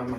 ஆமா.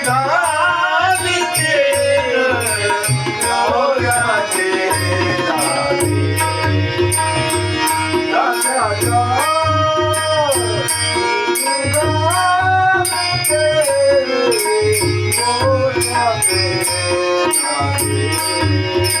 Hare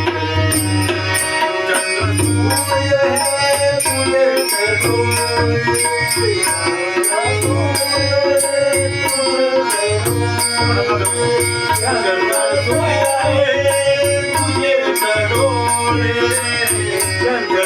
चंद्र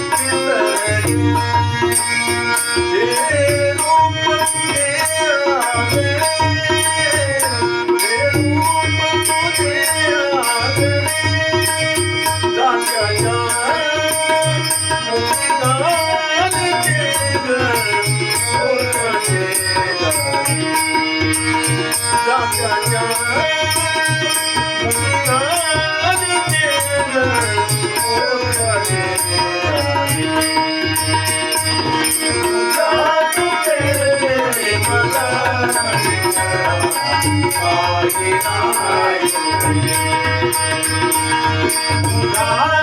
나의 나의